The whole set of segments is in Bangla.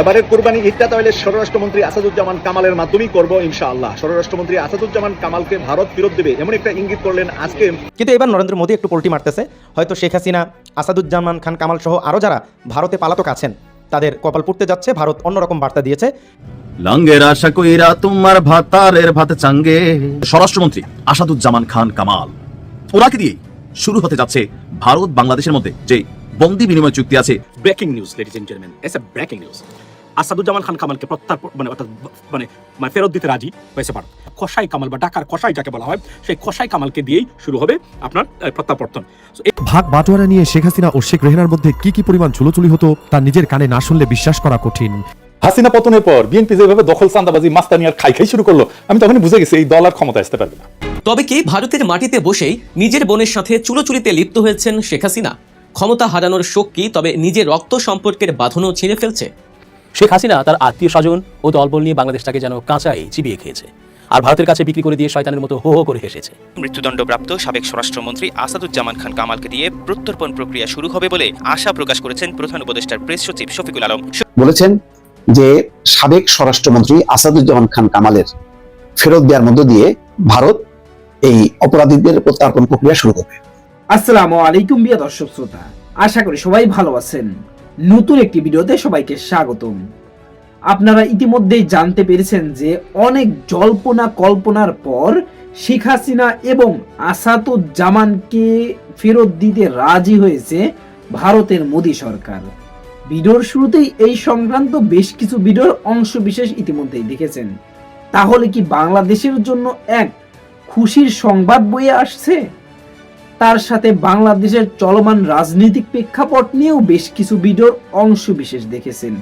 এবারের কুরবানি ঈদটা তাহলে স্বরাষ্ট্রমন্ত্রী আসাদুজ্জামান কামালের মাধ্যমেই করব ইনশাআল্লাহ। স্বরাষ্ট্রমন্ত্রী আসাদুজ্জামান কামালকে ভারত ফেরত দেবে এমন একটা ইঙ্গিত করলেন আজকে। কিন্তু এবার নরেন্দ্র মোদী একটু পোল্টি মারতেছে। হয়তো শেখ হাসিনা আসাদুজ্জামান খান কামাল সহ আরও যারা ভারতে পালাতক আছেন তাদের কপাল পুড়তে যাচ্ছে ভারত অন্যরকম বার্তা দিয়েছে। লাঙ্গের আশা কইরা তোমার ভাতারের ভাত চাঙ্গে। স্বরাষ্ট্রমন্ত্রী আসাদুজ্জামান খান কামাল ওনাকে দিয়ে শুরু হতে যাচ্ছে ভারত বাংলাদেশের মধ্যে যে বন্দি বিনিময় চুক্তি আছে। Breaking news ladies and gentleman S A breaking news Asaduzzaman Khan কামালকে প্রত্যার মানে অর্থাৎ মানে মানে ফেরত দিতে রাজি হয়েছে ভারত। খসাই কামাল বা ঢাকার খসাই যাকে বলা হয় সেই খসাই কামালকে দিয়েই শুরু হবে আপনার প্রত্যাবর্তন। ভাগ বাটোয়ারা নিয়ে শেখ হাসিনা ও শেখ রেহানার মধ্যে কি কি পরিমাণ চুলোচুলি হতো তা নিজের কানে না শুনলে বিশ্বাস করা কঠিন। হাসিনা পতনের পর বিএনপি যেভাবে দখল চান্দাবাজি মাস্তানি আর খাই খাই শুরু করল আমি তখনই বুঝে গেছি এই দল আর ক্ষমতা আসতে পারবে না। তবে কি ভারতের মাটিতে বসেই নিজের বোনের সাথে চুলোচুলিতে লিপ্ত হয়েছেন শেখ হাসিনা? ক্ষমতা হারানোর শোক কি তবে নিজের রক্ত সম্পর্কের বাঁধনও ছিঁড়ে ফেলছে? শেখ হাসিনা তার আত্মীয় স্বজন ও দলবল নিয়ে বাংলাদেশটাকে যেন কাঁচাই চিবিয়ে খেয়েছে আর ভারতের কাছে বিক্রি করে দিয়ে শয়তানের মতো হো হো করে হেসেছে। মৃত্যুদণ্ডপ্রাপ্ত সাবেক স্বরাষ্ট্রমন্ত্রী আসাদুজ্জামান খান কামালকে দিয়ে প্রত্যর্পণ প্রক্রিয়া শুরু হবে বলে আশা প্রকাশ করেছেন প্রধান উপদেষ্টার প্রেস সচিব শফিকুল আলম। বলেছেন যে সাবেক স্বরাষ্ট্রমন্ত্রী আসাদুজ্জামান খান কামালের ফেরত দেওয়ার মধ্য দিয়ে ভারত এই অপরাধীদের প্রত্যর্পণ প্রক্রিয়া শুরু করবে। আসসালামু আলাইকুম বিয়া দর্শক শ্রোতা। আশা করি সবাই ভালো আছেন। নতুন একটি ভিডিওতে সবাইকে স্বাগতম। আপনারা ইতিমধ্যেই জানতে পেরেছেন যে অনেক জল্পনা কল্পনার পর শেখ হাসিনা এবং আসাদুজ্জামানকে ফেরত দিতে রাজি হয়েছে ভারতের মোদী সরকার। ভিডিওর শুরুতেই এই সংক্রান্ত বেশ কিছু ভিডিওর অংশ বিশেষ ইতিমধ্যেই দেখেছেন। তাহলে কি বাংলাদেশের জন্য এক খুশির সংবাদ বয়ে আসছে? তার সাথে বাংলাদেশের চলমান রাজনৈতিক প্রেক্ষাপট নিয়েও বেশ কিছু ভিডিওর অংশ বিশেষ দেখেছেন।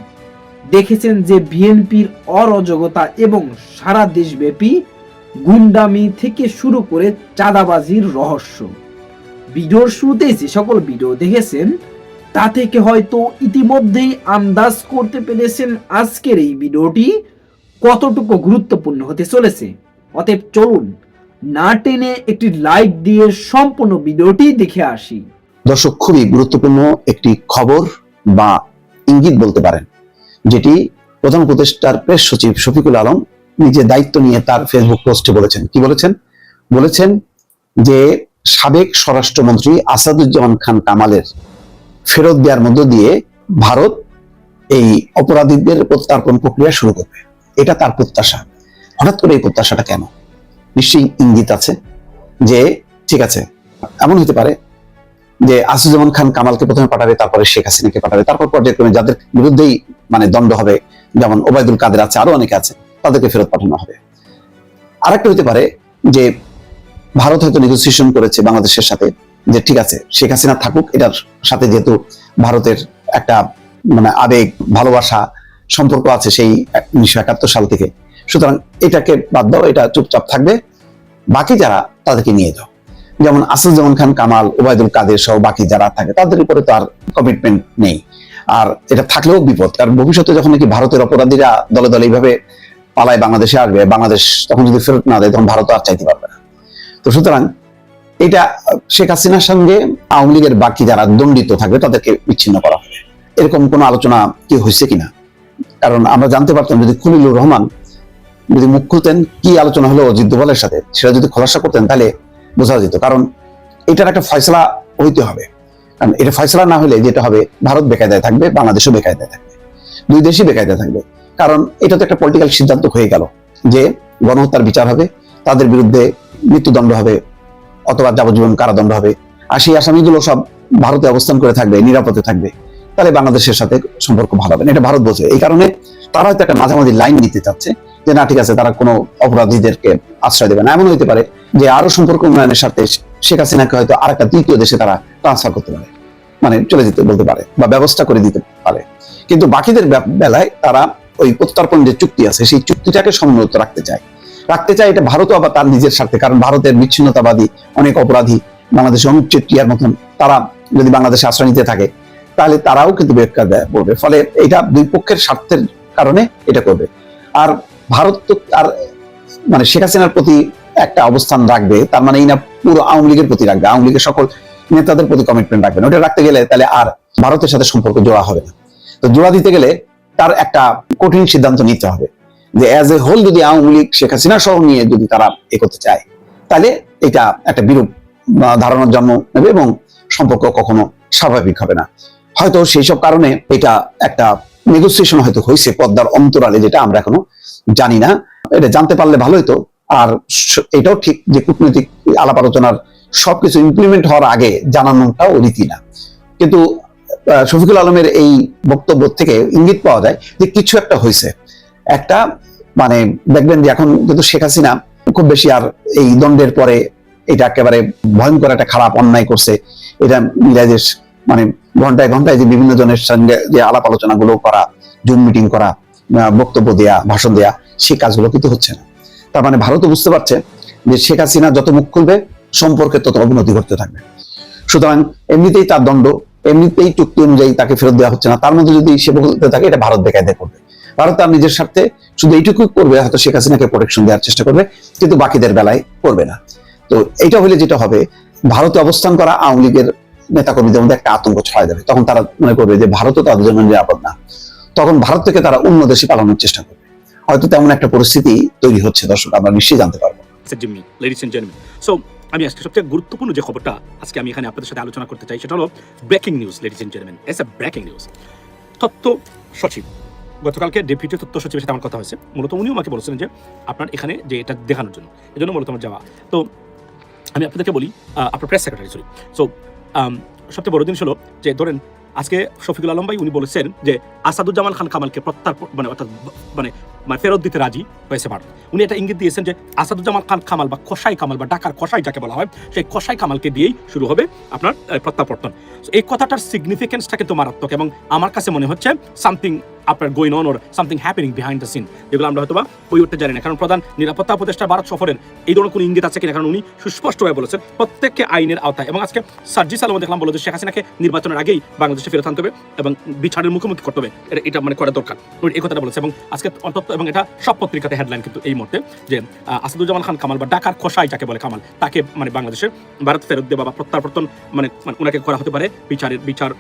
দেখেছেন যে বিএনপির অরাজকতা এবং সারা দেশব্যাপী গুন্ডামি থেকে শুরু করে চাঁদাবাজির রহস্য। ভিডিওর শুরুতে যে সকল ভিডিও দেখেছেন, তা থেকে হয়তো ইতিমধ্যেই আন্দাজ করতে পেরেছেন আজকের এই ভিডিওটি কতটুকু গুরুত্বপূর্ণ হতে চলেছে। অতএব চলুন না টেনে একটি লাইক দিয়ে সম্পূর্ণ ভিডিওটি দেখে আসি। দর্শক, খুবই গুরুত্বপূর্ণ একটি খবর বা ইঙ্গিত বলতে পারেন, যেটি প্রধান উপদেষ্টার প্রেস সচিব শফিকুল আলম নিজে দায়িত্ব নিয়ে তার ফেসবুক পোস্টে বলেছেন। কি বলেছেন? বলেছেন যে সাবেক স্বরাষ্ট্রমন্ত্রী আসাদুজ্জামান খান কামালের ফেরত দেওয়ার মধ্য দিয়ে ভারত এই অপরাধীদের প্রত্যার্পণ প্রক্রিয়া শুরু করবে। এটা তার প্রত্যাশা। হঠাৎ করে এই প্রত্যাশাটা কেন? নিশ্চয়ই ইঙ্গিত আছে যে, ঠিক আছে, এমন হতে পারে যে আসিজুজ্জামান খান কামালকে প্রথমে পাঠাবে, তারপরে শেখ হাসিনাকে পাঠাবে, তারপর পর্যায়ক্রমে যাদের বিরুদ্ধেই মানে দণ্ড হবে, যেমন ওবায়দুল কাদের আছে, আরও অনেকে আছে, তাদেরকে ফেরত পাঠানো হবে। আরেকটা হতে পারে যে, ভারত হয়তো নেগোসিয়েশন করেছে বাংলাদেশের সাথে যে, ঠিক আছে, শেখ হাসিনা থাকুক, এটার সাথে যেহেতু ভারতের একটা মানে আবেগ, ভালোবাসা সম্পর্ক আছে সেই উনিশশো একাত্তর সাল থেকে। সুতরাং এটাকে বাদ দাও, এটা চুপচাপ থাকবে। বাকি যারা তাদেরকে নিয়ে যাও। যেমন আসাদুজ্জামান খান, কামাল, ওবায়দুল কাদের সহ বাকি যারা থাকে, তাদের উপরে তো আর কমিটমেন্ট নেই। আর এটা থাকলেও বিপদ, কারণ ভবিষ্যতে যখন নাকি ভারতের অপরাধীরা দলে দলে এইভাবে পালায় বাংলাদেশে আসবে, বাংলাদেশ তখন যদি ফেরত না দেয়, তখন ভারত আর চাইতে পারবে না। তো সুতরাং এটা শেখ হাসিনার সঙ্গে আওয়ামী লীগের বাকি যারা দণ্ডিত থাকবে, তাদেরকে বিচ্ছিন্ন করা হবে। এরকম কোনো আলোচনা কি হয়েছে কিনা? কারণ আমরা জানতে পারতাম যদি খলিলুর রহমান যদি মুখ খুলতেন, কি আলোচনা হলো অজিত দোভালের সাথে? সেটা যদি খোলাসা করতেন, তাহলে বোঝা যেত। কারণ এটার একটা ফয়সলা হইতে হবে। কারণ এটা ফয়সলা না হলে যেটা হবে, ভারত বেকায়দায় থাকবে, বাংলাদেশও বেকায়দায় থাকবে। দুই দেশই বেকায়দায় থাকবে। কারণ এটা তো একটা পলিটিক্যাল সিদ্ধান্ত হয়ে গেল যে গণহত্যার বিচার হবে, তাদের বিরুদ্ধে মৃত্যুদণ্ড হবে, অথবা যাবজ্জীবন কারাদণ্ড হবে। আর সেই আসামিগুলো সব ভারতে অবস্থান করে থাকবে, নিরাপদে থাকবে। তাহলে বাংলাদেশের সাথে সম্পর্ক ভালো হবে এটা ভারত বলছে। এই কারণে তারা হয়তো একটা মাঝামাঝি লাইন নিতে চাচ্ছে। যে না, ঠিক আছে, তারা কোনো অপরাধীদেরকে আশ্রয় দেবে না। এমন হইতে পারে যে আরও সম্পর্ক উন্নয়নের স্বার্থে শেখ হাসিনাকে হয়তো আরেকটা তৃতীয় দেশে তারা ট্রান্সফার করতে পারে মানে চলে যেতে বলতে পারে বা ব্যবস্থা করে দিতে পারে। কিন্তু বাকিদের বেলায় তারা ওই প্রত্যর্পণ যে চুক্তি আছে, সেই চুক্তিটাকে সমুন্নত রাখতে চায়। রাখতে চায় এটা ভারতও আবার তার নিজের স্বার্থে, কারণ ভারতের বিচ্ছিন্নতাবাদী অনেক অপরাধী বাংলাদেশে অনুচ্ছেদ ক্রিয়ার মতন তারা যদি বাংলাদেশে আশ্রয় নিতে থাকে, তাহলে তারাও কিন্তু বেকার দেয় পড়বে ফলে এটা দুই পক্ষের স্বার্থের কারণে এটা করবে। আর ভারত তো আর মানে শেখ হাসিনার প্রতি একটা অবস্থান রাখবে, তার মানে এই না পুরো আওয়ামী লীগের প্রতি রাখবে। আওয়ামী লীগের সকল নেতাদের প্রতি কমিটমেন্ট রাখবে না। ওটা রাখতে গেলে তাহলে আর ভারতের সাথে সম্পর্ক জোড়া হবে না। তো জোড়া দিতে গেলে তার একটা কঠিন সিদ্ধান্ত নিতে হবে যে অ্যাজ এ হোল যদি আওয়ামী লীগ শেখ হাসিনা সহ নিয়ে যদি তারা এ করতে চায়, তাহলে এটা একটা বিরূপ ধারণার জন্ম নেবে এবং সম্পর্ক কখনো স্বাভাবিক হবে না। হয়তো সেই সব কারণে এটা একটা নেগোসিয়েশন হয়তো হয়েছে পদ্মার অন্তরালে, যেটা আমরা এখনও জানি না। এটা জানতে পারলে ভালো হতো আর এটাও ঠিক যে কূটনৈতিক আলাপ আলোচনার সবকিছু ইমপ্লিমেন্ট হওয়ার আগে জানানোটাও রীতি না। কিন্তু শফিকুল আলমের এই বক্তব্য থেকে ইঙ্গিত পাওয়া যায় যে কিছু একটা হয়েছে। একটা মানে দেখবেন যে এখন কিন্তু শেখ হাসিনা খুব বেশি আর এই দণ্ডের পরে এটা একেবারে ভয়ঙ্কর একটা খারাপ অন্যায় করছে। এটা মিরাজের মানে ঘন্টায় ঘন্টায় যে বিভিন্ন জনের সঙ্গে যে আলাপ আলোচনা গুলো করা জুম মিটিং করা বক্তব্য দেয়া, ভাষণ দেয়া সেই কাজগুলো কিন্তু হচ্ছে না। তার মানে ভারতও বুঝতে পারছে যে শেখ হাসিনা যত মুখ খুলবে, সম্পর্কে তত অবনতি ঘটতে থাকবে। সুতরাং এমনিতেই তার দণ্ড, এমনিতেই চুক্তি অনুযায়ী তাকে ফেরত দেওয়া হচ্ছে না। তার মধ্যে যদি সে বলতে থাকে, এটা ভারত বেকায়দা করবে ভারত তার নিজের স্বার্থে শুধু এইটুকু করবে, হয়তো শেখ হাসিনাকে প্রোটেকশন দেওয়ার চেষ্টা করবে, কিন্তু বাকিদের বেলায় করবে না। তো এটা হলে যেটা হবে, ভারতে অবস্থান করা আওয়ামী লীগের নেতাকর্মীদের মধ্যে একটা আতঙ্ক ছড়ায় যাবে তখন তারা মনে করবে যে ভারতও তাদের জন্য নিরাপদ না। তখন ভারত থেকে তারা অন্য দেশে পালানোর চেষ্টা করবে। হয়তো তেমন একটা পরিস্থিতি তৈরি হচ্ছে, দর্শক, আমরা নিশ্চয়ই জানতে পারব। আমি আজকে সবচেয়ে গুরুত্বপূর্ণ যে খবরটা আজকে আমি এখানে আপনাদের সাথে আলোচনা করতে চাই, সেটা হলো breaking news ladies and gentleman S A breaking news তথ্য সচিব, গতকালকে ডেপুটি তথ্য সচিবের সাথে আমার কথা হয়েছে। মূলত উনিও আমাকে বলেছিলেন যে আপনার এখানে যে এটা দেখানোর জন্য এই জন্য মূলত আমার যাওয়া। তো আমি আপনাদেরকে বলি আপনার প্রেস সেক্রেটারি সরি সো সবচেয়ে বড় জিনিস হলো যে, ধরেন, আজকে শফিকুল আলম ভাই উনি বলেছেন যে, আসাদুজ্জামান খান কামালকে প্রত্যার মানে অর্থাৎ মানে মানে ফেরত দিতে রাজি হয়েছে ভারত। উনি এটা ইঙ্গিত দিয়েছেন যে আসাদুজ্জামান খান কামাল বা কসাই কামাল বা ডাকার কসাই যাকে বলা হয়, সেই কসাই কামালকে দিয়েই শুরু হবে আপনার প্রত্যাবর্তন। এই কথাটার সিগনিফিকেন্সটা কিন্তু মারাত্মক এবং আমার কাছে মনে হচ্ছে সামথিং আপনার going on or something happening behind the scene যেগুলো আমরা হয়তো বা ওই উঠতে জানি না। কারণ প্রধান নিরাপত্তা উপদেষ্টা ভারত সফরের এই ধরনের কোনো ইঙ্গিত আছে কিনা? কারণ উনি সুস্পষ্টভাবে বলেছেন প্রত্যেককে আইনের আওতায়। এবং আজকে সার্জিস আলম দেখলাম বলে যে শেখ হাসিনাকে নির্বাচনের আগেই বাংলাদেশে ফেরত আনতে হবে এবং বিচারের মুখোমুখি করতে হবে। এটা- এটা মানে করা দরকার। এই কথাটা বলেছে এবং আজকে অন্তত এবং এটা সব পত্রিকাতে হেডলাইন কিন্তু এই মুহূর্তে যে আসাদুজ্জামান খান কামাল বা ঢাকার খোসাই যাকে বলে কামাল, তাকে মানে বাংলাদেশের ভারত ফেরত দেওয়া বা প্রত্যাবর্তন মানে মানে ওনাকে করা হতে পারে বিচারের, বিচার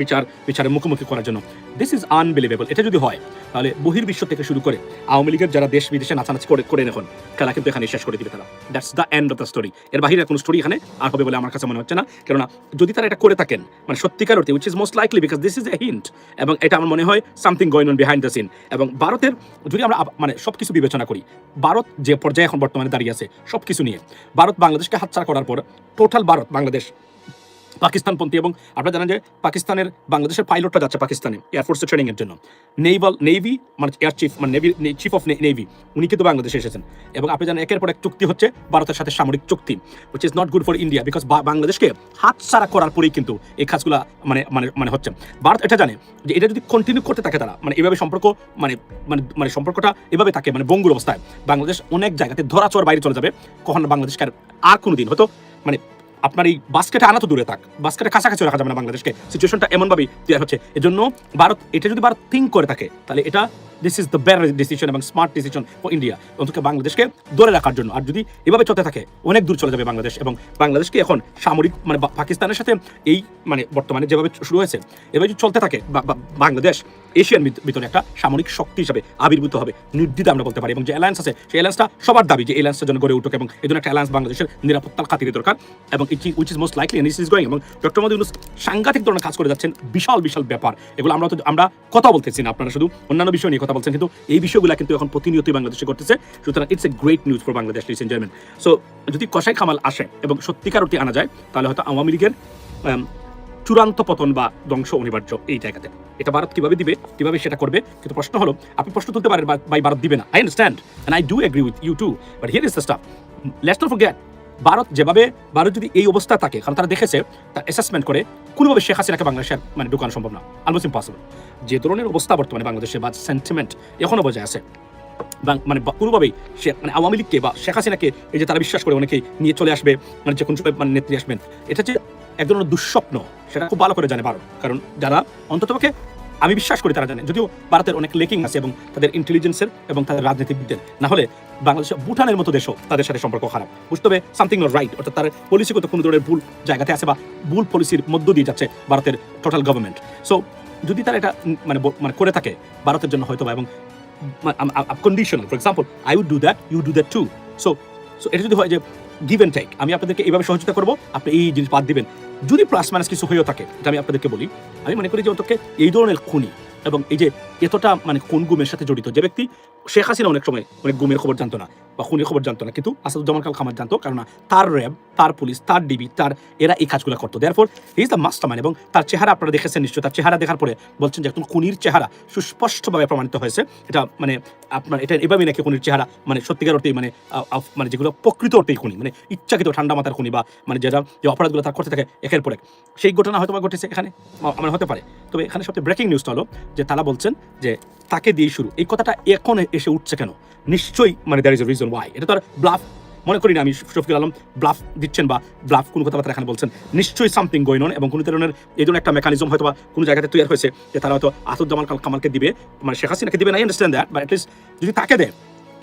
বিচার, বিচারের মুখোমুখি করার জন্য। দিস ইজ আনবিলিভেবল এটা যদি হয়, তাহলে বহির্বিশ্ব থেকে শুরু করে আওয়ামী লীগের যারা দেশ বিদেশে নাচানাচি করে করে এখন খেলা কিন্তু এখানে শেষ করে দিবে তারা। That's the end of the story এর বাহিরে কোনো স্টোরি এখানে আর হবে বলে আমার কাছে মনে হচ্ছে না। কেননা যদি তারা এটা করে থাকেন মানে সত্যিকার অর্থে which is most likely because this is a hint এবং এটা আমার মনে হয় something going on behind the scene এবং ভারতের যদি আমরা মানে সব কিছু বিবেচনা করি, ভারত যে পর্যায়ে এখন বর্তমানে দাঁড়িয়ে আছে সব কিছু নিয়ে, ভারত বাংলাদেশকে হাতছাড়া করার পর টোটাল ভারত, বাংলাদেশ পাকিস্তানপন্থী এবং আপনারা জানেন যে পাকিস্তানের বাংলাদেশের পাইলটরা যাচ্ছে পাকিস্তানে এয়ারফোর্সে ট্রেনিং এর জন্য। নেইভাল নেভি মানে এয়ার চিফ মানে নেভি চিফ অফ নেভি উনি কিন্তু বাংলাদেশে এসেছেন। এবং আপনি জানেন একের পর এক চুক্তি হচ্ছে ভারতের সাথে সামরিক চুক্তি which is not good for India because বাংলাদেশকে হাতছাড়া করার পরেই কিন্তু এই কাজগুলো মানে মানে মানে হচ্ছে। ভারত এটা জানে যে এটা যদি কন্টিনিউ করতে থাকে তারা মানে এভাবে সম্পর্ক মানে মানে মানে সম্পর্কটা এভাবে থাকে মানে বঙ্গুর অবস্থায়, বাংলাদেশ অনেক জায়গাতে ধরাচোয়ার বাইরে চলে যাবে, কখনো বাংলাদেশকে আর- আর কোনো দিন হয়তো মানে আপনার এই বাস্কেটে আনা তো দূরে থাক। বাস্কেটে কাছাকাছি রাখা যাবে না বাংলাদেশকে। সিচুয়েশনটা এমনভাবেই তৈরি হচ্ছে। এজন্য ভারত, এটা যদি ভারত থিঙ্ক করে থাকে, তাহলে এটা this is the better decision এবং স্মার্ট ডিসিশন ফর ইন্ডিয়া অন্তত বাংলাদেশকে ধরে রাখার জন্য। আর যদি এভাবে চলতে থাকে, অনেক দূর চলে যাবে বাংলাদেশ। এবং বাংলাদেশকে এখন সামরিক মানে পাকিস্তানের সাথে এই মানে বর্তমানে যেভাবে শুরু হয়েছে, এভাবে যদি চলতে থাকে বাংলাদেশ এশিয়ার ভিতরে একটা সামরিক শক্তি হিসাবে আবির্ভূত হবে। নির্দ্বিধা আমরা বলতে পারি। এবং যে অ্যালায়েন্স আছে, সেই অ্যালায়েন্সটা সবার দাবি যে অ্যালায়েন্সটা যেন গড়ে উঠুক এবং এই জন্য একটা অ্যালায়েন্স বাংলাদেশের নিরাপত্তার খাতিরে দরকার। এবং which is most likely and is going এবং ডক্টর মোদী ইউনুস সাংঘাতিক ধরনের কাজ করে যাচ্ছেন, বিশাল বিশাল ব্যাপার। এগুলো আমরা আমরা কথা বলতেছি না, আপনারা শুধু অন্যান্য বিষয় নিয়ে কথা বলছেন, কিন্তু এই বিষয়গুলো কিন্তু এখন প্রতিনিয়তই বাংলাদেশে করতেছে সুতরাং it's a great news for Bangladesh lease enjoyment so যদি কষাই খামাল আসে এবং সত্যিকার অর্থে আনা যায়, তাহলে হয়তো আওয়ামী লীগের চূড়ান্ত পতন বা ধ্বংস অনিবার্য এই জায়গাতে। এটা ভারত কীভাবে দিবে, কীভাবে সেটা করবে? কিন্তু প্রশ্ন হলো, আপনি প্রশ্ন তুলতে পারেন বাই ভারত দিবে না। I understand and I do agree with you too but here is the stuff let's not forget Bharat যেভাবে, ভারত যদি এই অবস্থা থাকে, কারণ তারা দেখেছে, তার অ্যাসেসমেন্ট করে, কোনোভাবে শেখ হাসিনাকে বাংলাদেশের মানে ঢুকানো সম্ভব না অলমোস্ট ইম্পসিবল যে ধরনের অবস্থা বর্তমানে বাংলাদেশে বা সেন্টিমেন্ট এখনও বজায় আছে মানে কোনোভাবেই সে মানে আওয়ামী লীগকে বা শেখ হাসিনাকে এই যে তারা বিশ্বাস করে অনেকেই নিয়ে চলে আসবে মানে যে কোনো মানে নেত্রী আসবেন, এটা যে এক ধরনের দুঃস্বপ্ন, সেটা খুব ভালো করে জানে ভারত। কারণ যারা অন্ততপক্ষে আমি বিশ্বাস করি তারা জানে। যদিও ভারতের অনেক লেকিং আছে এবং তাদের ইন্টেলিজেন্সের এবং তাদের রাজনীতিবিদদের। না হলে বাংলাদেশ ভুটানের মতো দেশও তাদের সাথে সম্পর্ক খারাপ। বুঝতে হবে সামথিং নট রাইট অর্থাৎ তার পলিসিগত কোনো ধরনের ভুল জায়গাতে আছে বা ভুল পলিসির মধ্য দিয়ে যাচ্ছে ভারতের টোটাল গভর্নমেন্ট সো যদি তারা এটা মানে মানে করে থাকে ভারতের জন্য হয়তো বা এবং conditional for example I would do that you do that too so so এটা যদি হয় যে গিভ অ্যান্ড টেক আমি আপনাদেরকে এইভাবে সহযোগিতা করব, আপনি এই জিনিস বাদ দিবেন। যদি প্লাস মাইনাস কিছু হয়েও থাকে, এটা আমি আপনাদেরকে বলি, আমি মনে করি যে অন্তকে এই ধরনের খুনি এবং এই যে এতটা মানে কোন গুমের সাথে জড়িত যে ব্যক্তি শেখ হাসিনা অনেক সময় অনেক গুমের খবর জানতো না বা খুনের খবর জানতো না। কিন্তু আসাদুজ্জামান খাল খামার জানতো কারণ তার র্যাব, তার পুলিশ, তার ডিবি, তার এরা এই কাজগুলো করতো। দেয়ারফর ইজ দ্য মাস্টার এবং তার চেহারা আপনারা দেখেছেন নিশ্চয় তার চেহারা দেখার পরে বলছেন যে একজন খুনির চেহারা সুস্পষ্টভাবে প্রমাণিত হয়েছে। এটা মানে আপনার, এটা এভাবেই নাকি খুনির চেহারা মানে সত্যিকার অর্থেই মানে মানে যেগুলো প্রকৃত অর্থেই খুনি মানে ইচ্ছাকৃত ঠান্ডা মাথার খুনি বা মানে যেটা যে অপরাধগুলো তার করতে থাকে একের পর এক। সেই ঘটনা হয়তো বা ঘটেছে এখানে আমার হতে পারে। তবে এখানে সবচেয়ে ব্রেকিং নিউজটা হলো যে তারা বলছেন যে, তাকে দিয়ে শুরু। এই কথাটা এখন এসে উঠছে কেন? নিশ্চয়ই মানে there is a reason why এটা তো আর ব্লাফ মনে করি না, আমি শফিকুল আলম ব্লাফ দিচ্ছেন বা ব্লাফ কোনো কথাবার্তা এখানে বলছেন। নিশ্চয়ই সামথিং গোয়েন অন এবং কোনো ধরনের এই ধরনের একটা মেকানিজম হয়তো বা কোনো জায়গাতে তৈরি হয়েছে যে তারা হয়তো আসাদুজ্জামান কাল কামালকে দিবে মানে শেখ হাসিনাকে দিবে না আন্ডারস্ট্যান্ড দ্যাট বাট অ্যাটলিস্ট যদি তাকে দেয়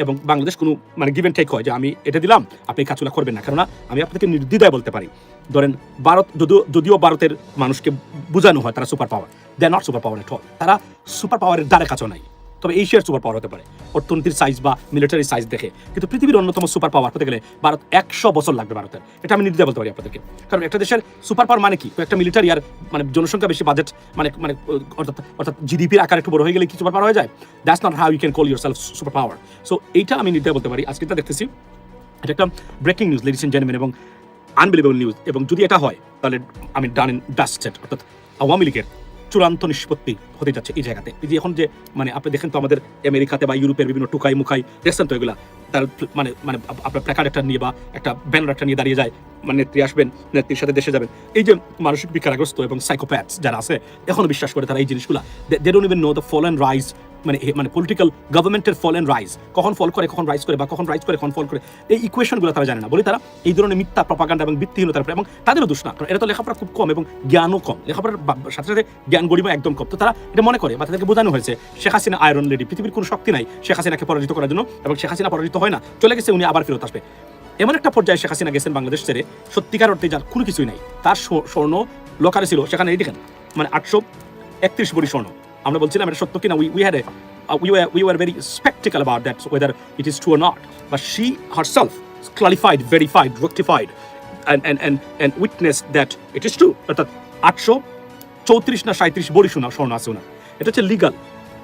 এবং বাংলাদেশ কোনো মানে গিভেন টেক হয় যে আমি এটা দিলাম, আপনি কাজগুলো করবেন না। কেননা আমি আপনাকে নির্দ্বিধায় বলতে পারি, ধরেন ভারত যদিও যদিও ভারতের মানুষকে বোঝানো হয় তারা super power they not super power at all তারা সুপার পাওয়ারের দ্বারে কাছেও নাই। তবে এশিয়ার সুপার পাওয়ার হতে পারে। অর্থনীতির সাইজ বা মিলিটারি সাইজ দেখে। কিন্তু পৃথিবীর অন্যতম সুপার পাওয়ার হতে গেলে ভারত একশো বছর লাগবে ভারতের। এটা আমি নির্দ্বিধায় বলতে পারি আপনাদেরকে। কারণ একটা দেশের সুপার পাওয়ার মানে কি? একটা মিলিটারি আর মানে জনসংখ্যা বেশি বাজেট মানে মানে অর্থাৎ অর্থাৎ জিডিপির আকার একটু বড় হয়ে গেলে কি সুপার পাওয়ার হয়ে যায়? That's not how you can call your self super power so এইটা আমি নির্দ্বিধায় বলতে পারি। আজকে এটা দেখতেছি, এটা একটা breaking news ladies and gentleman এবং আনবিলিভেবল নিউজ এবং যদি এটা হয়, তাহলে আমি ডান ইন ডাস্টেড অর্থাৎ আওয়ামী লীগের চূড়ান্ত নিষ্পত্তি হতে যাচ্ছে এই জায়গাতে। এই যে এখন যে মানে আপনি দেখেন তো আমাদের আমেরিকাতে বা ইউরোপের বিভিন্ন টুকাই মুখাই দেখছেন তো এগুলা, তার মানে মানে আপনার প্ল্যাকার একটা নিয়ে বা একটা ব্যানার একটা নিয়ে দাঁড়িয়ে যায় মানে নেত্রী আসবেন, নেত্রীর সাথে দেশে যাবেন। এই যে মানসিক বিকারগ্রস্ত এবং সাইকোপ্যাথস যারা আছে, এখনও বিশ্বাস করে তারা এই জিনিসগুলা they don't even know the fall and rise মানে মানে পলিটিক্যাল গভর্নমেন্টের ফল অ্যান্ড রাইজ কখন ফল করে, কখন রাইজ করে, বা কখন রাইজ করে, কখন ফল করে, এই ইকুয়েশনগুলো তারা জানে না। বলে তারা, এই ধরনের মিথ্যা প্রপাগান্ডা এবং ভিত্তিহীনতার উপরে, এবং তাদেরও দোষ না। কারণ এটা তো লেখাপড়া খুব কম এবং জ্ঞানও কম। লেখাপড়ার সাথে সাথে জ্ঞান গরিমা একদম কম। তো তারা এটা মনে করে, বা তাদেরকে বোঝানো হয়েছে, শেখ হাসিনা আয়রন লেডি পৃথিবীর কোনো শক্তি নাই শেখ হাসিনাকে পরাজিত করার জন্য, এবং শেখ হাসিনা পরাজিত হয় না। চলে গেছে উনি, আবার ফেরত আসবে। এমন একটা পর্যায়ে শেখ হাসিনা গেছেন বাংলাদেশ ছেড়ে, সত্যিকার অর্থে যার কোনো কিছুই নাই। তার স্বর্ণ লোকারে ছিল, সেখানে দেখেন মানে আটশো একত্রিশ বড়ি স্বর্ণ। আমরা বলছিলাম এটা সত্য কিনা we had a we we are very sceptical about that whether it is true or not বা she her self clarified verified rectified witness that it is true অর্থাৎ আটশো চৌত্রিশ না সাঁত্রিশ বড়ি শোনা স্বর্ণ আছে ওনার। এটা হচ্ছে লিগাল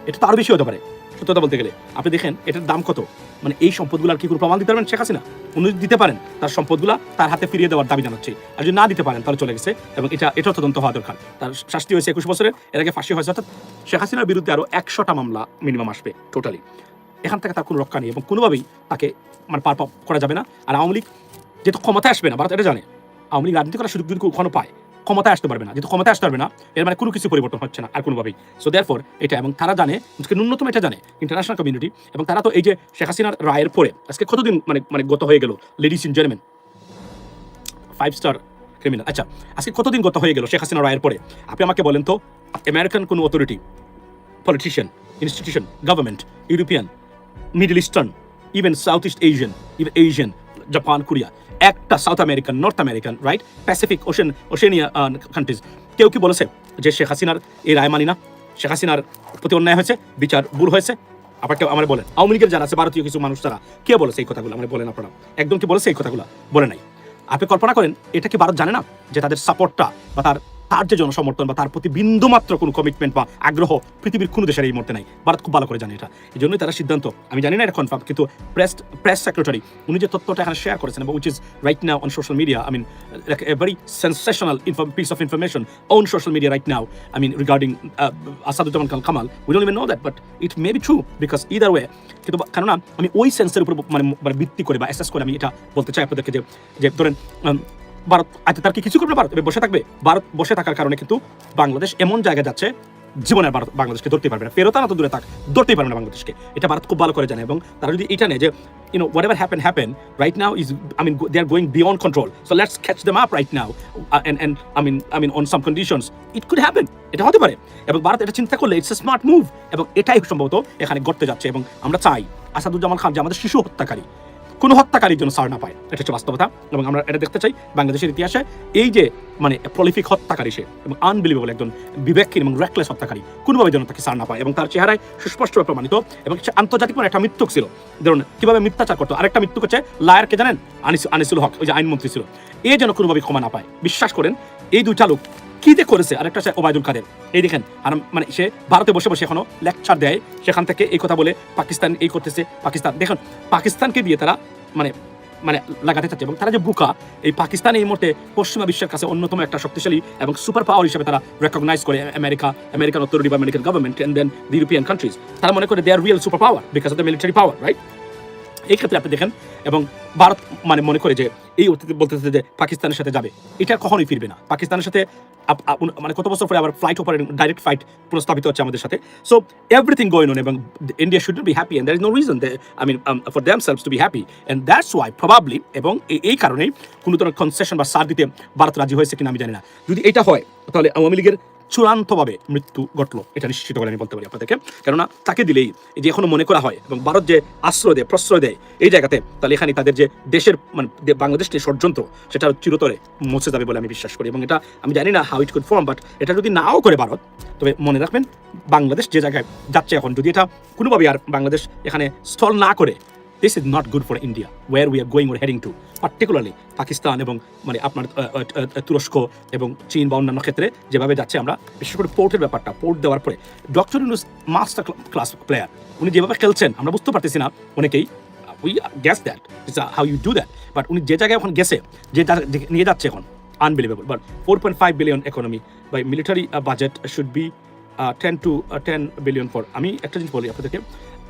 এটা তো আরও বেশি হতে পারে, সত্যতা বলতে গেলে। আপনি দেখেন, এটার দাম কত? মানে এই সম্পদগুলো আর কি কোনো প্রমাণ দিতে পারবেন? শেখ হাসিনা, উনি দিতে পারেন, তার সম্পদগুলা তার হাতে ফিরিয়ে দেওয়ার দাবি জানাচ্ছি। আর যদি না দিতে পারেন, তাহলে চলে গেছে। এবং এটা এটা তদন্ত হওয়া দরকার। তার শাস্তি হয়েছে একুশ বছরের, এর আগে ফাঁসি হয়েছে। অর্থাৎ শেখ হাসিনার বিরুদ্ধে আরও একশোটা মামলা মিনিমাম আসবে টোটালি এখান থেকে তার কোনো রক্ষা নেই এবং কোনোভাবেই তাকে মানে পার করা যাবে না। আর আওয়ামী লীগ যেহেতু ক্ষমতায় আসবে না, ভারত এটা জানে। আওয়ামী লীগ রাজনীতি করার সুযোগ যদি কখনো পায় ক্ষমতায় আসতে পারবে না। যেহেতু ক্ষমতায় আসতে পারবে না, এর মানে কোনো কিছু পরিবর্তন হচ্ছে না আর কোনোভাবেই। সো দেয়ার ফর এটা এবং তারা জানে, আজকে ন্যূনতম এটা জানে ইন্টারন্যাশনাল কমিউনিটি এবং তারা তো এই যে শেখ হাসিনার রায়ের পরে, আজকে কতদিন মানে মানে গত হয়ে গেল? Ladies and gentleman five star criminal আচ্ছা আজকে কতদিন গত হয়ে গেল শেখ হাসিনা রায়ের পরে? আপনি আমাকে বলেন তো আমেরিকান কোনো authority politician institution government European middle eastern even south east Asian even Asian Japan Korea একটা south American north American right Pacific Ocean Oceania countries কেউ কি বলেছে যে শেখ হাসিনার এই রায় মানি না? শেখ হাসিনার প্রতি অন্যায় হয়েছে, বিচার ভুল হয়েছে? আবার কেউ আমার বলেন আওয়ামী লীগের যারা আছে, ভারতীয় কিছু মানুষ তারা, কে বলেছে এই কথাগুলো? আমার বলেন আপনারা। একদম কি বলেছে এই কথাগুলো? বলে নাই। আপনি কল্পনা করেন, এটা কি ভারত জানে না যে তাদের সাপোর্টটা বা তার তার যে জনসমর্থন বা তার প্রতি বিন্দুমাত্র কোনো কমিটমেন্ট বা আগ্রহ পৃথিবীর কোনো দেশের এই মুহূর্তে নাই। ভারত খুব ভালো করে জানে এটা। এই জন্যই তারা সিদ্ধান্ত আমি জানি না এটা কনফার্ম কিন্তু প্রেস প্রেস সেক্রেটারি উনি যে তথ্যটা এখানে শেয়ার করেছেন এবং which is right now on social media I mean a very sensational piece of information on social media right now I mean regarding Asaduzzaman কাল Kamal we don't even know that but it may be true because either way কিন্তু কেননা আমি ওই সেন্সের উপর মানে মানে ভিত্তি করে বা অ্যাসেস করে আমি এটা বলতে চাই আপনাদেরকে যে ধরেন উম, ভারত আচ্ছা তার কি কিছু করবে ভারত? বসে থাকবে? ভারত বসে থাকার কারণে কিন্তু বাংলাদেশ এমন জায়গায় যাচ্ছে জীবনে ভারত বাংলাদেশকে ধরতে পারবে না। ফেরত আনা তো দূরে থাক ধরতেই পারবে না বাংলাদেশকে। এটা ভারত খুব ভালো করে জানে এবং তারা যদি এটা নেয় যে you whatever happen happen right now is i mean they are going beyond control. So let's catch them up right now uh, and and i mean i mean on some conditions. It could happen. এটা হতে পারে। এবং ভারত এটা চিন্তা করলে ইটস এ স্মার্ট মুভ এবং এটাই সম্ভবত এখানে ঘটতে যাচ্ছে এবং আমরা চাই আসাদুজ্জামান খান যে আমাদের শিশু হত্যাকারী। কোনো হত্যাকারীর জন্য সার না পায়। এটা হচ্ছে বাস্তবতা। এবং আমরা এটা দেখতে চাই বাংলাদেশের ইতিহাসে এই যে মানে প্রলিফিক হত্যাকারী সে এবং আনবিলিভেবল একজন বিবেকহীন এবং র্যাকলেস হত্যাকারী, কোনোভাবে যেন তাকে সার না পায় এবং তার চেহারায় সুস্পষ্টভাবে প্রমাণিত এবং আন্তর্জাতিক মানে একটা মৃত্যুক ছিল। ধরুন, কীভাবে মিথ্যাচার করতো? আরেকটা মৃত্যুক হচ্ছে লায়ারকে জানেন? আনিস, আনিসুল হক, ওই যে আইনমন্ত্রী ছিল। এ যেন কোনোভাবে ক্ষমা না পায়। বিশ্বাস করেন, এই দুইটা লোক কি যে করেছে? আরেকটা হচ্ছে ওবায়দুল কাদের। এই দেখেন আর মানে সে ভারতে বসে বসে এখনও লেকচার দেয়। সেখান থেকে এই কথা বলে পাকিস্তান এই করতেছে, পাকিস্তান। দেখুন, পাকিস্তানকে দিয়ে তারা মানে মানে লাগাতে চাচ্ছে এবং তারা যে বুকা, এই পাকিস্তান এই মুহূর্তে পশ্চিমা বিশ্বের কাছে অন্যতম একটা শক্তিশালী এবং সুপার পাওয়ার হিসেবে তারা রেকগনাইজ করে আমেরিকা আমেরিকান অথরিটি বা American government and then the European countries তারা মনে করে they are real super power because of the military power right এই ক্ষেত্রে আপনি দেখেন, এবং ভারত মানে মনে করে যে, এই অতীতে বলতেছে যে পাকিস্তানের সাথে যাবে। এটা কখনোই ফিরবে না। পাকিস্তানের সাথে মানে কত বছর পরে আবার ফ্লাইট অপারেটিং ডাইরেক্ট ফ্লাইট প্রস্তাবিত হচ্ছে আমাদের সাথে। সো এভরিথিং গোয়েন অন এবং India should be happy and there is no reason I mean for themselves to be happy and that's why probably এবং এই- কারণেই কোনো ধরনের কনসেশন বা সার দিতে ভারত রাজি হয়েছে কিনা আমি জানি না। যদি এটা হয়, তাহলে আওয়ামী লীগের চূড়ান্তভাবে মৃত্যু ঘটলো, এটা নিশ্চিত করে আমি বলতে পারি আপনাদেরকে। কেননা তাকে দিলেই যে এখনও মনে করা হয় এবং ভারত যে আশ্রয় দেয়, প্রশ্রয় দেয়, এই জায়গাতে তাহলে এখানে তাদের যে দেশের মানে বাংলাদেশ যে ষড়যন্ত্র, সেটা চিরতরে মুছে যাবে বলে আমি বিশ্বাস করি। এবং এটা আমি জানি না how it could form but এটা যদি নাও করে ভারত, তবে মনে রাখবেন বাংলাদেশ যে জায়গায় যাচ্ছে এখন, যদি এটা কোনোভাবে আর বাংলাদেশ এখানে স্থল না করে this is not good for India where we are going or heading to particularly Pakistan এবং মানে আপনার তুরস্ক এবং চীন বা অন্যান্য ক্ষেত্রে যেভাবে যাচ্ছে আমরা, বিশেষ করে পোর্টের ব্যাপারটা পোর্ট দেওয়ার পরে doctor Yunus master class player উনি যেভাবে খেলছেন, আমরা বুঝতে পারতেছি না অনেকেই we guess that it's how you do that but উনি যে জায়গায় এখন গেছে, যে নিয়ে যাচ্ছে এখন unbelievable but four point five billion economy by military budget should be ten to ten billion for আমি একটা জিনিস বলি আপনাদেরকে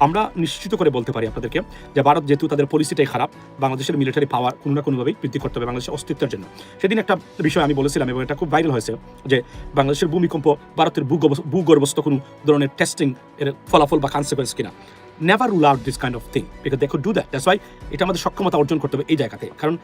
আমরা নিশ্চিত করে বলতে পারি আপনাদেরকে যে ভারত যেহেতু তাদের পলিসিটাই খারাপ, বাংলাদেশের মিলিটারি পাওয়ার কোনো না কোনোভাবেই বৃদ্ধি করতে হবে বাংলাদেশের অস্তিত্বের জন্য। সেদিন একটা বিষয় আমি বলেছিলাম এবং এটা খুব ভাইরাল হয়েছে যে বাংলাদেশের ভূমিকম্প ভারতের ভূগর্ভ- ভূগর্ভস্থ কোনো ধরনের টেস্টিং এর ফলাফল বা কনসিকোয়েন্স কিনা। Never rule out this kind of thing because they could do that that's why এটা আমাদের সক্ষমতা অর্জন করতে হবে এই জায়গাতে। কারণ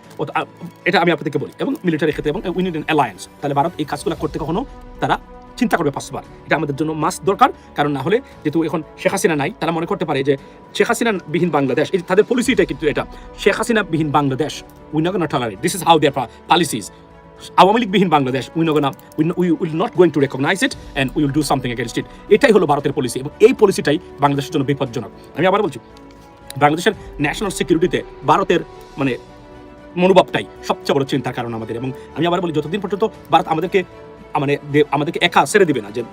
এটা আমি আপনাদেরকে বলি। এবং মিলিটারি ক্ষেত্রে এবং উই নিড অ্যান অ্যালায়েন্স তাহলে ভারত এই কাজগুলো করতে কখনো তারা চিন্তা করবে পাঁচবার এটা আমাদের জন্য মাস্ট দরকার, কারণ না হলে যেহেতু এখন শেখ হাসিনা নাই, তারা মনে করতে পারে যে শেখ হাসিনা বিহীন বাংলাদেশ, এই তাদের পলিসিটা কিন্তু এটা। শেখ হাসিনা বিহীন Bangladesh we not this is how their policies Awami লীগবিহীন Bangladesh we gonna we will not going to recognise it and will do something against it এটাই হলো ভারতের পলিসি এবং এই পলিসিটাই বাংলাদেশের জন্য বিপজ্জনক। আমি আবার বলছি, বাংলাদেশের ন্যাশনাল সিকিউরিটিতে ভারতের মানে মনোভাবটাই সবচেয়ে বড় চিন্তার কারণ আমাদের এবং আমি আবার বলি, যতদিন পর্যন্ত ভারত আমাদেরকে মানে আমাদেরকে একা ছেড়ে দিবে না যে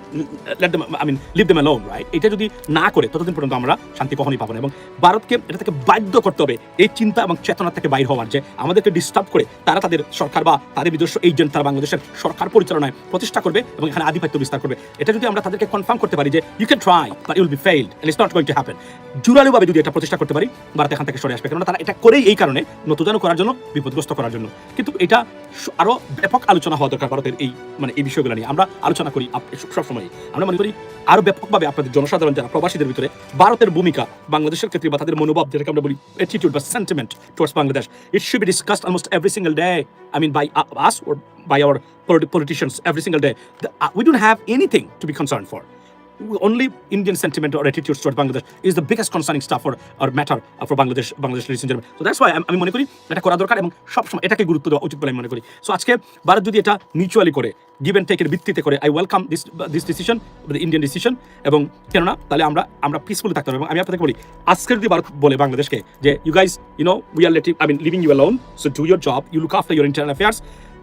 let I mean leave them alone right এটা যদি না করে, ততদিন পর্যন্ত আমরা শান্তি কখনই পাবো না। এবং ভারতকে এটা থেকে বাধ্য করতে হবে, এই চিন্তা এবং চেতনা থেকে বাইর হওয়ার যে আমাদেরকে ডিস্টার্ব করে, তারা তাদের সরকার বা তাদের নিজস্ব এজেন্ট তারা বাংলাদেশের সরকার পরিচালনায় প্রতিষ্ঠা করবে এবং এখানে আধিপত্য বিস্তার করবে। এটা যদি আমরা তাদেরকে কনফার্ম করতে পারি যে you can try but you'll be failed it's not going to happen জুরালিভাবে যদি এটা প্রতিষ্ঠা করতে পারি, ভারত এখান থেকে সরে আসবে। কেননা তারা এটা করেই এই কারণে নতুন করার জন্য, বিপদগ্রস্ত করার জন্য। কিন্তু এটা স- আরও ব্যাপক আলোচনা হওয়া দরকার ভারতের এই মানে এই বিষয়গুলো নিয়ে আমরা আলোচনা করি সবসময় আমরা মনে করি আরও ব্যাপকভাবে আপনাদের জনসাধারণ যারা প্রবাসীদের ভিতরে ভারতের ভূমিকা বাংলাদেশের ক্ষেত্রে বা তাদের মনোভাব যেটাকে আমরা বলি অ্যাটিটিউড বা sentiment towards Bangladesh it should be discussed almost every single day I mean by us by our politicians every single day. The- uh, have anything to be concerned for. Only Indian sentiment or attitudes towards Bangladesh is the biggest concerning stuff or, or matter uh, for Bangladesh, Bangladesh ladies and gentlemen. So that's why আমি মনে করি এটা করা দরকার এবং সবসময় এটাকে গুরুত্ব দেওয়া উচিত বলে আমি মনে করি সো আজকে ভারত যদি এটা মিউচুয়ালি করে গিভ অ্যান্ড টেকের ভিত্তিতে করে I welcome this this decision Indian decision এবং কেননা তাহলে আমরা আমরা পিসফুলি থাকতে পারব এবং আমি আপনাদেরকে বলি আজকে যদি ভারত বলে বাংলাদেশকে যে you guys you know we are letting I mean living you alone so do your job you look after your internal affairs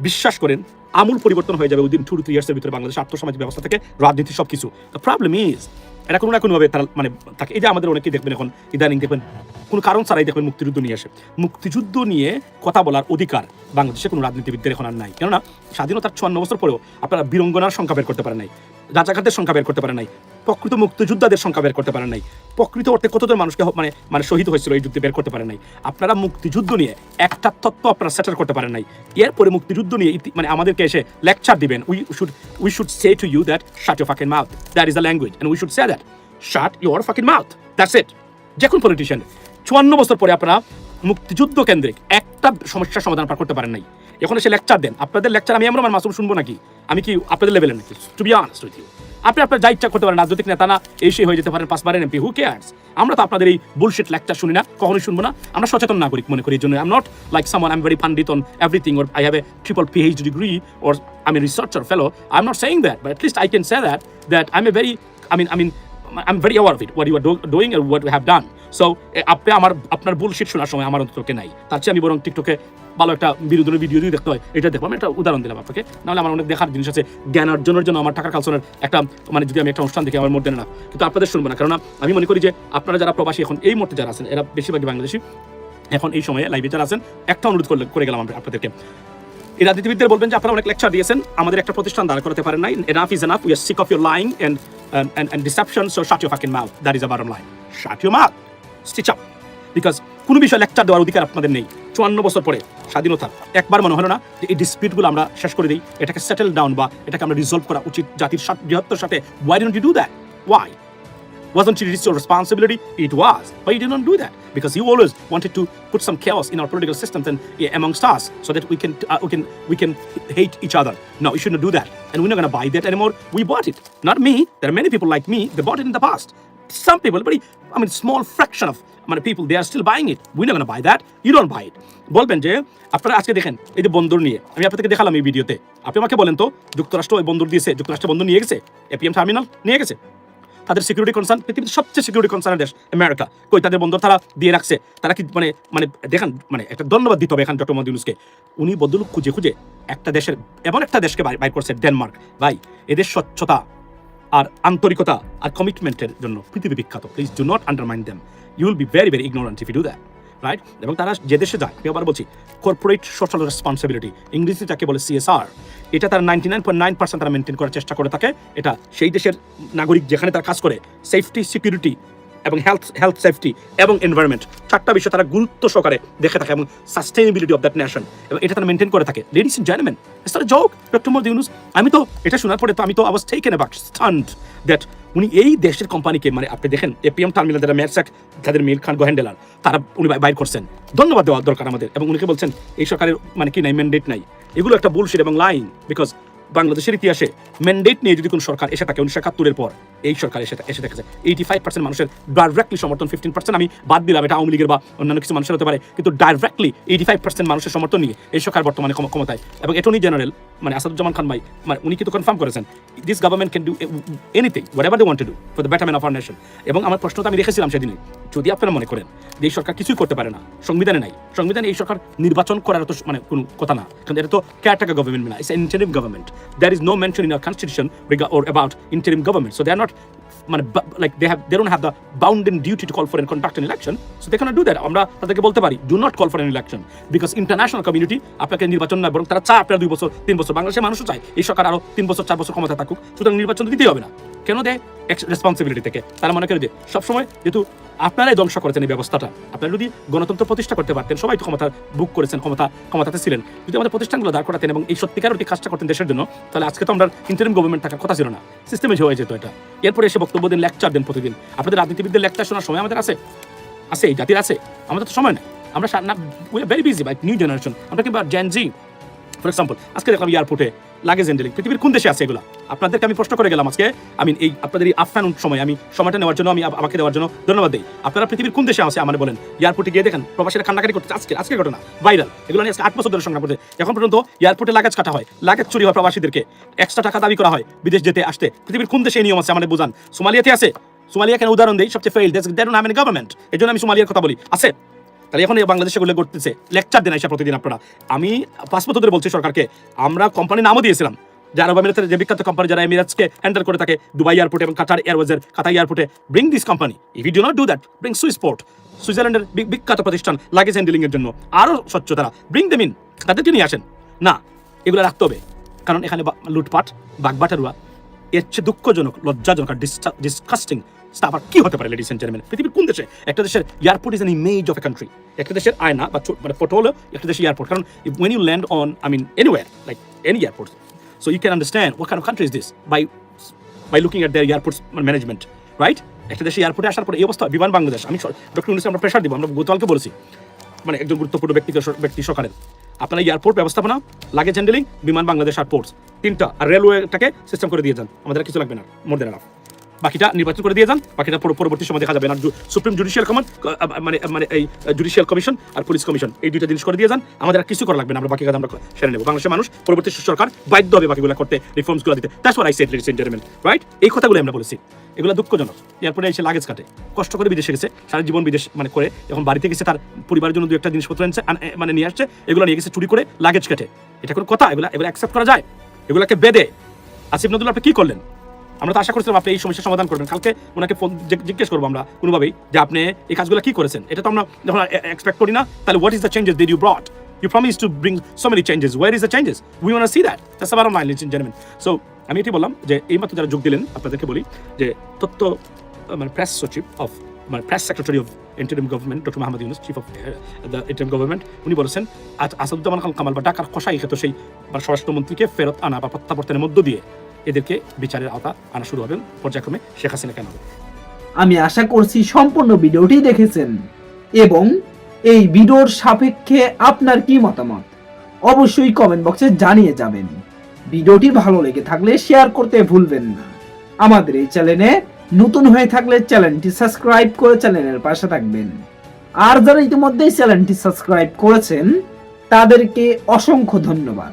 বিশ্বাস করেন, আমূল পরিবর্তন হয়ে যাবে উইদিন টু টু থ্রি ইয়ার্সের ভিতরে বাংলাদেশ আর্থসামাজিক ব্যবস্থা থেকে, রাজনীতি সব কিছু প্রবলেম ইজ এটা কোনো না কোনোভাবে তারা মানে থাকে। এই যে আমাদের অনেকেই দেখবেন এখন, ইদানিং দেখবেন, কোনো কারণ ছাড়াই দেখবেন মুক্তিযুদ্ধ নিয়ে আসে। মুক্তিযুদ্ধ নিয়ে কথা বলার অধিকার বাংলাদেশে কোনো রাজনীতিবিদদের এখন আর নাই। কেননা, স্বাধীনতার চুয়ান্ন বছর পরেও আপনারা বীরঙ্গনার সংখ্যা বের করতে পারেন নাই রাজাঘাটের সংখ্যা বের করতে পারেন নাই। প্রকৃত মুক্তিযোদ্ধাদের সংখ্যা বের করতে পারেন নাই। প্রকৃত অর্থে কতজন মানুষকে মানে মানে শহীদ হয়েছিল এই যুদ্ধে বের করতে পারেন নাই? আপনারা মুক্তিযুদ্ধ নিয়ে একটা তত্ত্ব আপনারা সেটেল করতে পারেন নাই। এরপরে মুক্তিযুদ্ধ নিয়ে মানে আমাদেরকে এসে লেকচার দিবেন। We should we should say to you that shut your fucking mouth that is the language and we should say that shut your fucking mouth that's it যে কোন পলিটিশিয়ান চুয়ান্ন বছর পরে আপনারা মুক্তিযুদ্ধ কেন্দ্রিক একটা সমস্যার সমাধান আপনারা করতে পারেন নাই। এখন এসে লেকচার দেন। আপনাদের লেকচার আমি আমরা মাসুম শুনব নাকি? আমি কি আপনাদের লেভেলের নাকি? To be honest with you আপনি আপনার যা ইচ্ছা করতে পারেন, রাজনৈতিক নেতা না এই সেই হয়ে যেতে পারেন পাঁচবারের এমপি হু কেয়ার্স আমরা তো আপনাদের এই বুলশিট লেকচার শুনি না, কখনোই শুনব না। আমরা সচেতন নাগরিক মনে করি, এই জন্য I am not like summon I am very pundit on everything or I have a triple PH degree or I am researcher fellow I am not saying that but at least I can say that that I am a very I mean I mean Very aware of it, what you are do- doing and what you have done. So, আপনি আমার আপনার বুলশিট শোনার সময় আমার অন্ততকে নাই। তার চেয়ে আমি বরং টিকটকে ভালো একটা বিনোদনের ভিডিও দিয়ে দেখতে হয় এটা দেখব। আমি একটা উদাহরণ দিলাম আপনাকে। নাহলে আমার অনেক দেখার জিনিস আছে। জ্ঞান অর্জনের জন্য আমার টাকা কালচনের একটা মানে যদি আমি একটা অনুষ্ঠান দেখি আমার মোট না। কিন্তু আপনাদের শুনব না। কারণ আমি মনে করি যে আপনারা যারা প্রবাসী এখন এই মুহূর্তে যারা আছেন এরা বেশিরভাগই বাংলাদেশি। এখন এই সময়ে লাইভে যারা আছেন একটা অনুরোধ করে গেলাম আপনাদেরকে। এই রাজনীতিবিদদের বলবেন যে আপনারা অনেক লেকচার দিয়েছেন, আমাদের একটা প্রতিষ্ঠান দাঁড় করতে পারেন নাই। Enough is enough we are sick of your lying and and deception so shut your fucking mouth that is a bottom line shut your mouth stitch up because কোনো বিষয়ে লেকচার দেওয়ার অধিকার আপনাদের নেই। চুয়ান্ন বছর পরে স্বাধীনতা। একবার মনে হলো না যে এই ডিসপিউটগুলো আমরা শেষ করে দিই। এটাকে সেটেল ডাউন বা এটাকে আমরা রিজলভ করা উচিত। জাতির বৃহত্তর সাথে। Why don't you do that why Wasn't it your responsibility? It was. But you didn't do that because you always wanted to put some chaos in our political systems and yeah, amongst us so that we can uh, we can we can hate each other. No, you shouldn't do that. And we're not going to buy that anymore. We bought it. Not me. There are many people like me. They bought it in the past. Some people, but I mean, small fraction of মানে people they are still buying it. We're not going to buy that. You don't buy it. বলবেন যে আপনারা আজকে দেখেন এই যে বন্দর নিয়ে আমি আপনাদেরকে দেখালাম এই ভিডিওতে আপনি আমাকে বলেন তো যুক্তরাষ্ট্র ওই বন্দর দিয়েছে যুক্তরাষ্ট্র বন্দর নিয়ে গেছে এপিএম টার্মিনাল নিয়ে গেছে তাদের সিকিউরিটি কনসার্ন পৃথিবীর সবচেয়ে সিকিউরিটি কনসার্ন দেশ আমেরিকা কই, তাদের বন্দর তারা দিয়ে রাখছে। তারা কি মানে মানে দেখেন মানে একটা ধন্যবাদ দিতে হবে এখান ডক্টর মোহাম্মদ ইউনুসকে। উনি বদলুক খুঁজে খুঁজে একটা দেশের, এমন একটা দেশকে বাই- করছে ডেনমার্ক। ভাই, এদের স্বচ্ছতা আর আন্তরিকতা আর কমিটমেন্টের জন্য পৃথিবী বিখ্যাত। Please do not undermine them you will be very very ignorant if you do that right এবং তারা যে দেশে যায়, আমি আবার বলছি কর্পোরেট সোশ্যাল রেসপন্সিবিলিটি ইংরেজি যাকে বলে সিএসআর এটা তার ninety nine point nine percent তারা মেনটেন করার চেষ্টা করে থাকে। এটা সেই দেশের নাগরিক যেখানে তার কাজ করে সেফটি সিকিউরিটি এবং হেলথ হেলথ সেফটি এবং এনভায়রনমেন্ট চারটা বিষয় তারা গুরুত্ব সহকারে দেখে থাকে এবং সাস্টেনেবিলিটি অফ দ্যাট নেশন এবং এটা তারা মেনটেন করে থাকে। Ladies and gentleman not joke doctor Muhammad Yunus আমি তো এটা শোনার পরে তো আমি তো আওয়াজ টেকেন অ্যাবাউট স্টান্ট দ্যাট উনি এই দেশের কোম্পানিকে মানে আপনি দেখেন এপিএম টার্মিনাল যারা মেরসাক যাদের মিল খান গোহেন্ডেলার তারা উনি বাইর করছেন। ধন্যবাদ দেওয়া দরকার আমাদের এবং উনিকে বলছেন, এই সরকারের মানে কি নাই ম্যান্ডেট নাই। এগুলো একটা বুলশিট এবং লাইন বিকজ বাংলাদেশের ইতিহাসে ম্যান্ডেট নিয়ে যদি কোনো সরকার এসে থাকে উনিশশো একাত্তরের পর, এই সরকার এসে এসে দেখেছে। এইটি ফাইভ পার্সেন্ট মানুষের ডাইরেক্টলি সমর্থন ফিফটিন পার্সেন্ট আমি বাদ দিলাম, এটা আওয়ামী লীগের বা অন্যান্য কিছু মানুষের হতে পারে। কিন্তু ডাইরেক্টলি এইটি ফাইভ পার্সেন্ট মানুষের সমর্থন নিয়ে এই সরকার বর্তমানে ক্ষম- ক্ষমতায়। এবং অ্যাটর্নি জেনারেল মানে আসাদুজ্জামান খান ভাই মানে উনি কিন্তু কনফার্ম করেছেন this government can do anything whatever they want to do for the betterment of our nation এবং আমার প্রশ্নটা আমি রেখেছিলাম সেদিনই, যদি আপনারা মনে করেন যে এই সরকার কিছুই করতে পারে না, সংবিধানে নাই, সংবিধানে এই সরকার নির্বাচন করার তো মানে কোনো কথা না। কিন্তু এটা তো কেয়ারটেকার গভর্নমেন্ট না it's interim government there is no mention in our constitution or about interim government. So they are not মানে like they have they don't have the bounden duty to call for and conduct an election so they cannot do that আমরা তাদেরকে বলতে পারি do not call for an election because international community আপনাকে নির্বাচন না বরং তারা চায় আপনার দুই বছর তিন বছর বাংলাদেশের মানুষও চায় এই সরকার আরও তিন বছর চার বছর ক্ষমতা থাকুক সুতরাং নির্বাচন দিতেই হবে না কেন দেয় রেসপন্সিবিলিটি থেকে তারা মনে করে যে সবসময় যেহেতু আপনারাই ধ্বংস করেছেন এই ব্যবস্থাটা। আপনারা যদি গণতন্ত্র প্রতিষ্ঠা করতে পারতেন, সবাই তো ক্ষমতা বুক করেছেন, ক্ষমতা, ক্ষমতাতে ছিলেন। যদি আমাদের প্রতিষ্ঠানগুলো দাঁড় করাতেন এবং এই সত্যিকার একটি কাজটা করতেন দেশের জন্য, তাহলে আজকে তো আমরা ইন্টারিম গভর্নমেন্ট থাকার কথা ছিল না। সিস্টেমে হয়ে যেত এটা। এরপরে এসে বক্তব্য দিন লেকচার দেন প্রতিদিন। আপনাদের রাজনীতিবিদদের লেকচার শোনার সময় আমাদের আছে। আছে, এই জাতির আছে। আমাদের তো সময় নেই। আমরা very busy by new generation আমরা কিংবা জেন জি ফর এক্সাম্পল আজকে দেখলাম এয়ারপোর্টে লাগেজ হ্যান্ডেলিং পৃথিবীর কোন দেশে আছে এগুলো? আপনাদেরকে আমি প্রশ্ন করে গেলাম আজকে। আমি এই আপনাদের এই আফটানুন সময় আমি সময়টা নেওয়ার জন্য আমি আমাকে দেওয়ার জন্য ধন্যবাদ দিই। আপনারা পৃথিবীর কোন দেশে আছে, আমার বলেন। এয়ারপোর্টে গিয়ে দেখেন, প্রবাসীরা কান্নাকাটি করতে আজকে আজকে ঘটনা ভাইরাল এগুলো নিয়ে আজকে আট বছর ধরে সংগ্রাম করতে এখন পর্যন্ত এয়ারপোর্টে লাগেজ কাটা হয়। লাগেজ চুরি হয় প্রবাসীদেরকে। এক্সট্রা টাকা দাবি করা হয় বিদেশ যেতে আসতে। পৃথিবীর কোন দেশে নিয়ম আছে আমাদের বোঝান। সোমালিয়াতে আছে। সোমালিয়া কেন উদাহরণ দেই? সবচেয়ে ফেল দেশ দেন হ্যাভ গভর্নমেন্ট এই জন্য আমি সোমালিয়ার কথা বলি। আছে? তাহলে এখন এই বাংলাদেশে গুলো করতেছে লেকচার দেন আইসা প্রতিদিন আপনারা। আমি বছর ধরে বলছি সরকারকে, আমরা কোম্পানি নামও দিয়েছিলাম। যারা আরব আমিরাতের যে বিখ্যাত কোম্পানি যারা এমিরাটসকে হ্যান্ডেল করে থাকে দুবাই এয়ারপোর্ট এবং কাতার এয়ারওয়েজের কাতার এয়ারপোর্টে bring this company if you do not do that bring Swissport সুইজারল্যান্ডের বিখ্যাত প্রতিষ্ঠান লাগেজ হ্যান্ডেলিংয়ের জন্য। আরও স্বচ্ছ তারা ব্রিং দেম ইন তাদেরকে নিয়ে আসেন। না, এগুলো রাখতে হবে। কারণ এখানে লুটপাট বাগবাটারুয়া এর চেয়ে দুঃখজনক, লজ্জাজনক আর ডিসকাস্টিং স্টাফ আর কি হতে পারে লেডিস এন্ড জেন্টলম্যান পৃথিবীর কোন দেশে? একটা দেশের airport is an image of a country একটা দেশের আয়না বা মানে ফটো হলো একটা দেশের এয়ারপোর্ট কারণ when you land on I mean anywhere like any airport so you can understand what of country is this by by looking at their airports management right একটা দেশে এয়ারপোর্টে আসার পরে এই অবস্থা, বিমান বাংলাদেশ, আমি ডক্টর ইউনুসকে আমরা প্রেশার দিব, আমরা গতকালকে বলেছি। মানে একজন গুরুত্বপূর্ণ ব্যক্তি ব্যক্তি সরকারের আপনারা এয়ারপোর্ট ব্যবস্থাপনা লাগেজ হ্যান্ডেলিং বিমান বাংলাদেশ আর পোর্টস তিনটা, আর রেলওয়েটাকে সিস্টেম করে দিয়ে যান। আমাদের কিছু লাগবে না মোর দেন বাকিটা নির্বাচন করে দিয়ে যান। বাকিটা পরবর্তী সময় দেখা যাবে না। সুপ্রিম জুডিশিয়াল কমান মানে মানে এই জুডিশিয়াল কমিশন আর পুলিশ কমিশন এই দুইটা জিনিস করে দিয়ে যান। আমাদের আর কিছু করা লাগবে না। আমরা বাকি কাজ আমরা সেরে নেব। বাংলাদেশের মানুষ, পরবর্তী সরকার বাধ্য হবে বাকিগুলো করতে রিফর্মসগুলো দিতে। That's I said leaders right এই কথাগুলো আমরা বলেছি। এগুলো দুঃখজনক। এরপরে এসে লাগেজ কাটে। কষ্ট করে বিদেশে গেছে। সারা জীবন বিদেশ মানে করে, এখন বাড়িতে গেছে, তার পরিবারের জন্য দু একটা জিনিসপত্র এনেছে মানে নিয়ে আসছে। এগুলো নিয়ে গেছে, চুরি করে লাগেজ কাটে। এটা কোনো কথা? এগুলো এগুলো অ্যাকসেপ্ট করা যায়? এগুলোকে বেদে আসিফ নজরুল, আপনি কি করলেন? আমরা তো আশা করছিলাম আপনি এই সমস্যার সমাধান করবেন। কালকে ওনাকে ফোন জিজ্ঞেস করব আমরা কোনোভাবেই যে আপনি এই কাজগুলো কি করেছেন। এটা তো আমরা যখন এক্সপেক্ট করি না, তাহলে what is the changes did you brought you promise to bring so many changes where is the changes we want see that that's আবার মাই লিসেন জেন্টলম্যান সো আমি এটি বললাম যে এইমাত্র যারা যোগ দিলেন, আপনাদেরকে বলি যে তথ্য মানে প্রেস সচিব অফ মানে press secretary of interim government doctor Mahmud Yunus chief of the interim government উনি বলেছেন, আজ আসাদুজ্জামান খান কামাল বা ডাকার খসাই খেত সেই বা স্বরাষ্ট্রমন্ত্রীকে ফেরত আনা বা প্রত্যাবর্তনের মধ্য দিয়ে এদেরকে বিচারের আওতা আনা শুরু হবে পর্যায়ক্রমে শেখ হাসিনা কেন? আমি আশা করছি সম্পূর্ণ ভিডিওটি দেখেছেন। এবং এই ভিডিওর সাপেক্ষে আপনার কি মতামত? অবশ্যই কমেন্ট বক্সে জানিয়ে যাবেন। ভিডিওটি ভালো লেগে থাকলে শেয়ার করতে ভুলবেন না। আমাদের এই চ্যানেলে নতুন হয়ে থাকলে চ্যানেলটি সাবস্ক্রাইব করে চ্যানেলের পাশে থাকবেন। আর যারা ইতিমধ্যেই চ্যানেলটি সাবস্ক্রাইব করেছেন, তাদেরকে অসংখ্য ধন্যবাদ।